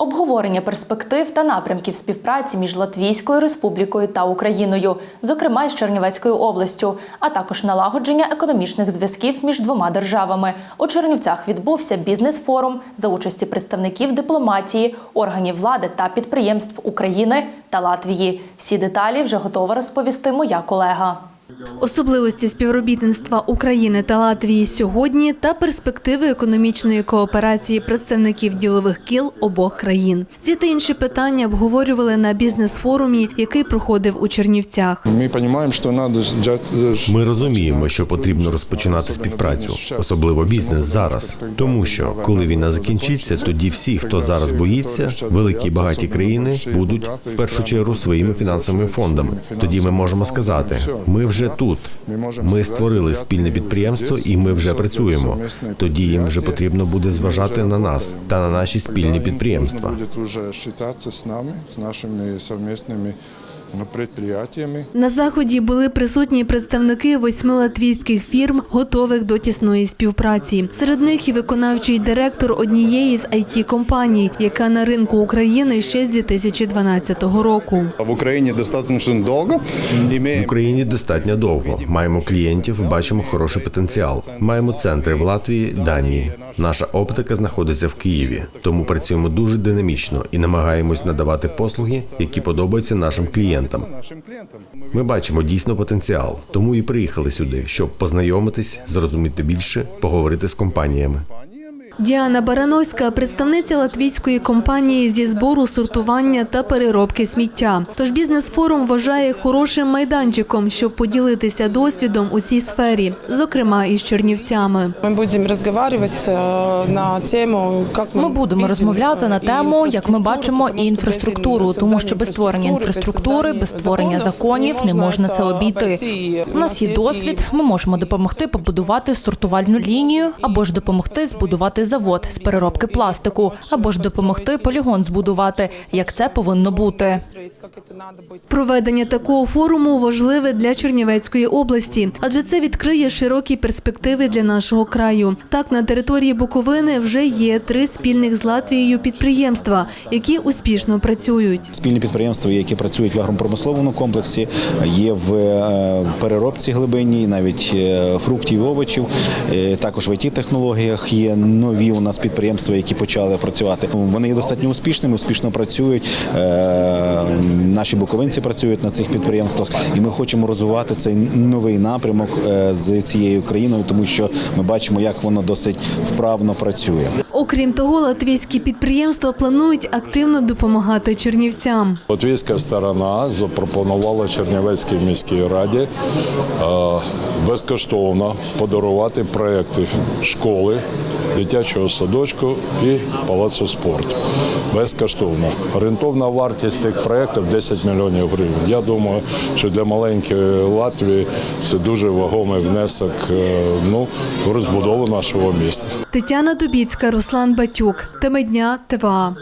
Обговорення перспектив та напрямків співпраці між Латвійською Республікою та Україною, зокрема із Чернівецькою областю, а також налагодження економічних зв'язків між двома державами. У Чернівцях відбувся бізнес-форум за участі представників дипломатії, органів влади та підприємств України та Латвії. Всі деталі вже готова розповісти моя колега. Особливості співробітництва України та Латвії сьогодні та перспективи економічної кооперації представників ділових кіл обох країн. Ці та інші питання обговорювали на бізнес-форумі, який проходив у Чернівцях. Мы понимаем, что надо Ми розуміємо, що потрібно розпочинати співпрацю, особливо бізнес зараз. Тому що коли війна закінчиться, тоді всі, хто зараз боїться, великі і багаті країни будуть в першу чергу своїми фінансовими фондами. Тоді ми можемо сказати: ми вже тут. Ми створили спільне підприємство, і ми вже працюємо. Тоді їм вже потрібно буде зважати на нас та на наші спільні підприємства. Будет уже считаться з нами, з нашими совместными ну, предприятиями. На заході були присутні представники восьми латвійських фірм, готових до тісної співпраці. Серед них і виконавчий директор однієї з it компаній, яка на ринку України ще з 2012 року. В Україні достатньо довго. В Україні достатньо довго. Маємо клієнтів, бачимо хороший потенціал. Маємо центри в Латвії, Данії. Наша оптика знаходиться в Києві, тому працюємо дуже динамічно і намагаємось надавати послуги, які подобаються нашим клієнтам. Клієнтам. Ми бачимо дійсно потенціал, тому і приїхали сюди, щоб познайомитись, зрозуміти більше, поговорити з компаніями. Діана Барановська, представниця латвійської компанії зі збору, сортування та переробки сміття. Тож бізнес-форум вважає хорошим майданчиком, щоб поділитися досвідом у цій сфері, зокрема із чернівцями. Ми будемо розмовляти э, на тему, як Ми будемо розмовляти на тему, як ми бачимо і інфраструктуру, тому що без створення інфраструктури, без створення законів не можна це обійти. У нас є досвід. Ми можемо допомогти побудувати сортувальну лінію, або ж допомогти збудувати завод з переробки пластику, або ж допомогти полігон збудувати, як це повинно бути. Проведення такого форуму важливе для Чернівецької області, адже це відкриє широкі перспективи для нашого краю. Так, на території Буковини вже є три спільних з Латвією підприємства, які успішно працюють. Спільні підприємства, які працюють в агропромисловому комплексі, є в е, переробці глибинній, навіть е, фруктів і овочів. Е, Також в it технологіях є нові у нас підприємства, які почали працювати. Вони є достатньо успішними, успішно працюють. Е, Наші буковинці працюють на цих підприємствах, і ми хочемо розвивати цей новий напрямок е, з цією країною, тому що ми бачимо, як воно досить вправно працює. Окрім того, латвійські підприємства планують активно допомагати чернівцям. Латвійська сторона запропонувала Чернівецькій міській раді е, безкоштовно подарувати проекти школи, дитячого садочку і палацу спорту. Безкоштовно. Орієнтовна вартість цих проєктів 10 мільйонів гривень. Я думаю, що для маленької Латвії це дуже вагомий внесок е, ну, в розбудову нашого міста. Тетяна Дубіцька, Руслан Батюк. Теми дня ТВА.